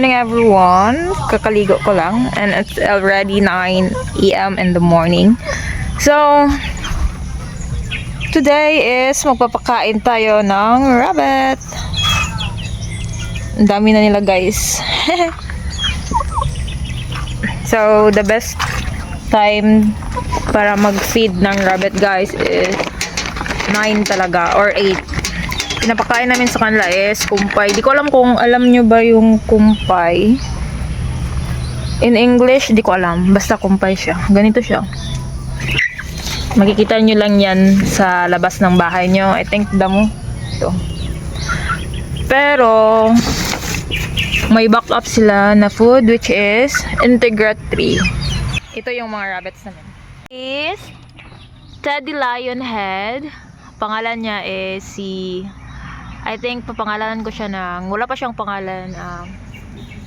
morning everyone. Kakaligo ko lang and it's already 9 a.m. in the morning. So, today is magpapakain tayo ng rabbit. Dami na nila guys. so, the best time para mag-feed ng rabbit guys is 9 talaga or 8 pinapakain namin sa kanila is kumpay. Di ko alam kung alam nyo ba yung kumpay. In English, di ko alam. Basta kumpay siya. Ganito siya. Makikita nyo lang yan sa labas ng bahay nyo. I think damo. Ito. Pero, may backup sila na food which is Integra 3. Ito yung mga rabbits namin. Is Teddy Lionhead. Pangalan niya is si I think papangalanan ko siya ng wala pa siyang pangalan um,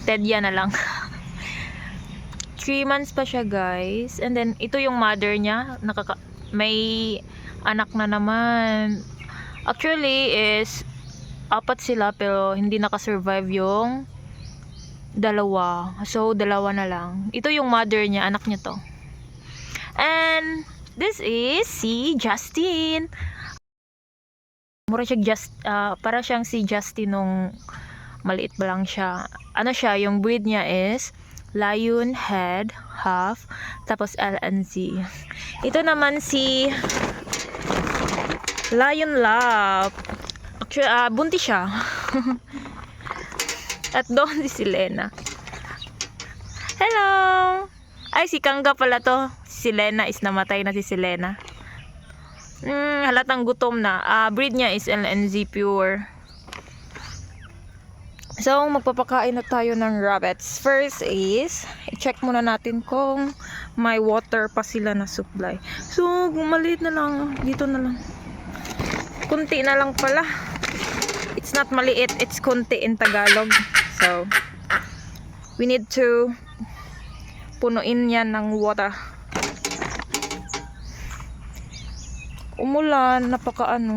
Tedya na lang. 3 months pa siya guys. And then ito yung mother niya. Nakaka may anak na naman. Actually is apat sila pero hindi nakasurvive yung dalawa. So dalawa na lang. Ito yung mother niya anak niya to. And this is si Justin mura siya just ah, para siyang si Justin nung maliit pa lang siya. Ano siya yung breed niya is lion head half tapos LNZ ito naman si lion love. Actually ah, buntis siya. At doon si Selena. Hello! Ay si Kangga pala to. Si Selena is namatay na si Selena Mm, halatang gutom na. Ah, breed niya is LNZ pure. So, magpapakain na tayo ng rabbits. First is, i-check muna natin kung may water pa sila na supply. So, maliit na lang. Dito na lang. Kunti na lang pala. It's not maliit. It's kunti in Tagalog. So, we need to punuin yan ng water. Umulan, napaka ano.